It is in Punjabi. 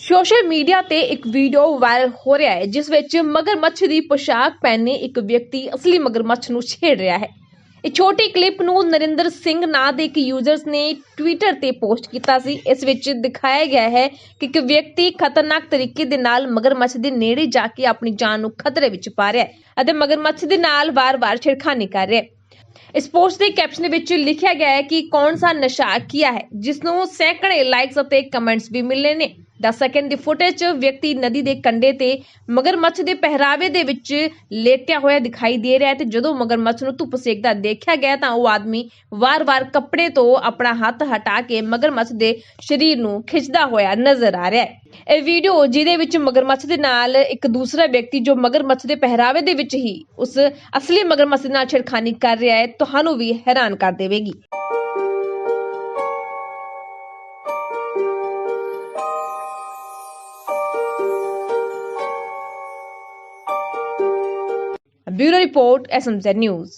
ਸੋਸ਼ਲ ਮੀਡੀਆ ਤੇ ਇੱਕ ਵੀਡੀਓ ਵਾਇਰਲ ਹੋ ਰਿਹਾ ਹੈ, ਜਿਸ ਵਿੱਚ ਮਗਰਮੱਛ ਦੀ ਪੋਸ਼ਾਕ ਪਹਿਨੇ ਇੱਕ ਵਿਅਕਤੀ ਅਸਲੀ ਮਗਰਮੱਛ ਨੂੰ ਛੇੜ ਰਿਹਾ ਹੈ। ਇਹ ਛੋਟੀ ਕਲਿੱਪ ਨੂੰ ਨਰਿੰਦਰ ਸਿੰਘ ਨਾਂ ਦੇ ਇੱਕ ਯੂਜ਼ਰਸ ਨੇ ਟਵਿੱਟਰ ਤੇ ਪੋਸਟ ਕੀਤਾ ਸੀ। ਇਸ ਵਿੱਚ ਦਿਖਾਇਆ ਗਿਆ ਹੈ ਕਿ ਇੱਕ ਵਿਅਕਤੀ ਖਤਰਨਾਕ ਤਰੀਕੇ ਦੇ ਨਾਲ ਮਗਰਮੱਛ ਦੇ ਨੇੜੇ ਜਾ ਕੇ ਆਪਣੀ ਜਾਨ ਨੂੰ ਖਤਰੇ ਵਿੱਚ ਪਾ ਰਿਹਾ ਹੈ ਅਤੇ ਮਗਰਮੱਛ ਦੇ ਨਾਲ ਵਾਰ-ਵਾਰ ਛੇੜਖਾਨੀ ਕਰ ਰਿਹਾ ਹੈ। ਇਸ ਪੋਸਟ ਦੇ ਕੈਪਸ਼ਨ ਵਿੱਚ ਲਿਖਿਆ ਗਿਆ ਹੈ ਕਿ ਕੌਣ ਸਾ ਨਸ਼ਾ ਕੀਆ ਹੈ ਜਿਸ ਨੂੰ ਸੈਂਕੜੇ ਲਾਈਕਸ ਅਤੇ ਕਮੈਂਟਸ ਵੀ ਮਿਲੇ ਨੇ। 10 ਸੈਕਿੰਡ ਦੀ ਫੁਟੇਜ 'ਚ ਵਿਅਕਤੀ ਨਦੀ ਦੇ ਕੰਢੇ ਤੇ ਮਗਰਮੱਛ ਦੇ ਪਹਿਰਾਵੇ ਦੇ ਵਿੱਚ ਲੇਟਿਆ ਹੋਇਆ ਦਿਖਾਈ ਦੇ ਰਿਹਾ ਹੈ ਤੇ ਜਦੋਂ ਮਗਰਮੱਛ ਨੂੰ ਧੁੱਪ ਸੇਕਦਾ ਦੇਖਿਆ ਗਿਆ ਤਾਂ ਉਹ ਆਦਮੀ ਵਾਰ-ਵਾਰ ਕੱਪੜੇ ਤੋਂ ਆਪਣਾ ਹੱਥ ਹਟਾ ਕੇ ਮਗਰਮੱਛ ਦੇ ਸਰੀਰ ਨੂੰ ਖਿੱਚਦਾ ਹੋਇਆ ਨਜ਼ਰ ਆ ਰਿਹਾ ਹੈ। ਇਹ ਵੀਡੀਓ ਜਿਹਦੇ ਵਿੱਚ ਮਗਰਮੱਛ ਦੇ ਨਾਲ ਇੱਕ ਦੂਸਰਾ ਵਿਅਕਤੀ ਜੋ ਮਗਰਮੱਛ ਦੇ ਪਹਿਰਾਵੇ ਦੇ ਵਿੱਚ ਹੀ ਉਸ ਅਸਲੀ ਮਗਰਮੱਛ ਦੇ ਨਾਲ ਛੇੜਖਾਨੀ ਕਰ ਰਿਹਾ ਹੈ, ਤੁਹਾਨੂੰ ਵੀ ਹੈਰਾਨ ਕਰ ਦੇਵੇਗੀ। Bureau Report, SMC News